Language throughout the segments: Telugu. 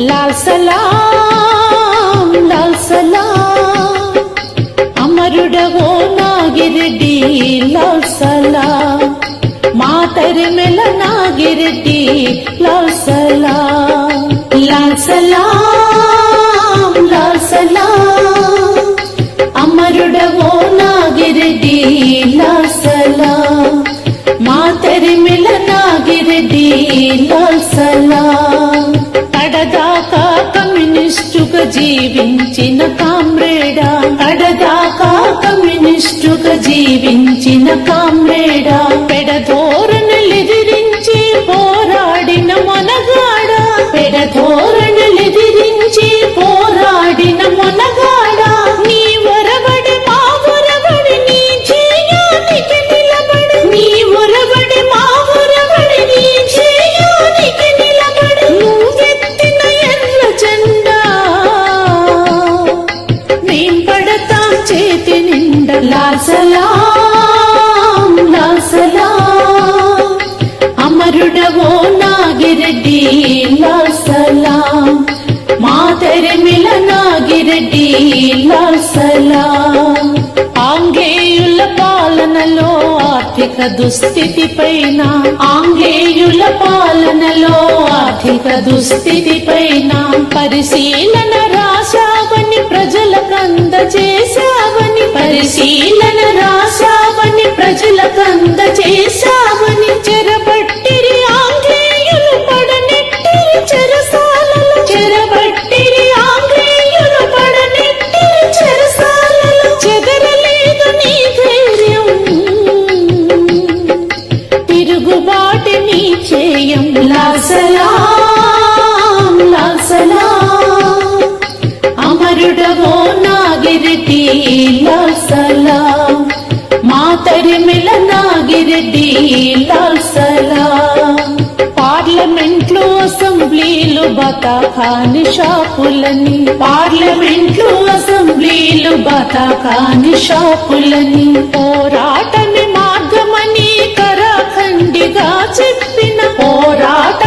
లాల్ సలాం లాల్ సలాం. అమరుడవో నాగిరెడ్డి లాల్ సలాం. మా తరిమెల నాగిరెడ్డి లాల్ సలాం. లాల్ సలాం లాల్ సలాం. అమరుడవో నాగిరెడ్డి లాల్ సలాం. మా తరిమిల నాగిరెడ్డి లాల్ సలాం. జీవించిన కామ్రేడా కడదాకా కమ్యూనిస్టుగా జీవించిన కామ్రేడా పెడధోరణులెదిరించి అమరుడవో నాగిరెడ్డి లాసలాం. మా నాగిరెడ్డి లాసలాం. ఆంగ్లేయుల పాలనలో ఆర్థిక దుస్థితి పైన ఆంగ్లేయుల పాలనలో ఆర్థిక దుస్థితి పైన పరిశీలన రాశావని ప్రజలకంద see నాగిరెడ్డి లాసలాం మా తరిమిల నాగిరెడ్డి లాసలాం పార్లమెంట్లు అసెంబ్లీలు బతాకాని షాపులని. పార్లమెంట్లు అసెంబ్లీలు బతాకాని షాపులని. పోరాటమి మార్గమని కరాఖండిగా చెప్పిన పోరాట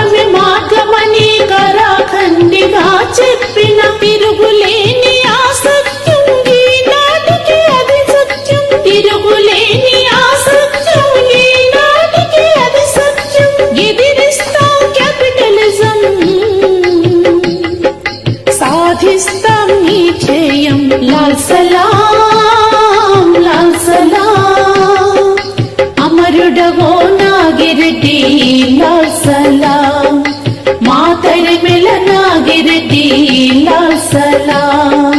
అమరుడవో నాగిరెడ్డి లాల్ సలాం మా తరిమిల నాగిరెడ్డి లాల్ సలాం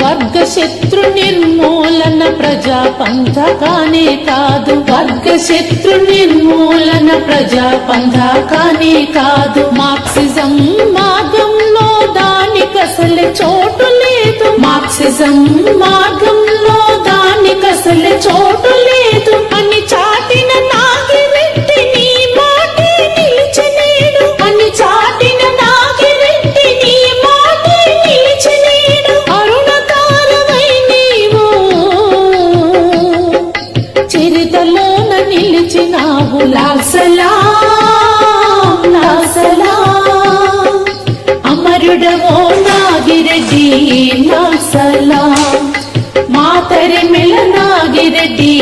వర్గ శత్రు నిర్మూలన ప్రజా పంథకానే కాదు వర్గ శత్రు నిర్మూలన ప్రజా పంథకానే కాదు మార్క్సిజం మార్గంలో దానికి అసలు చోటు లేదు మార్క్సిజం మార్గం పిలిచినావు లాసలా లాసలా అమరుడమో నాగిరెడ్డి లాసలా మాతరి మిల నాగిరెడ్డి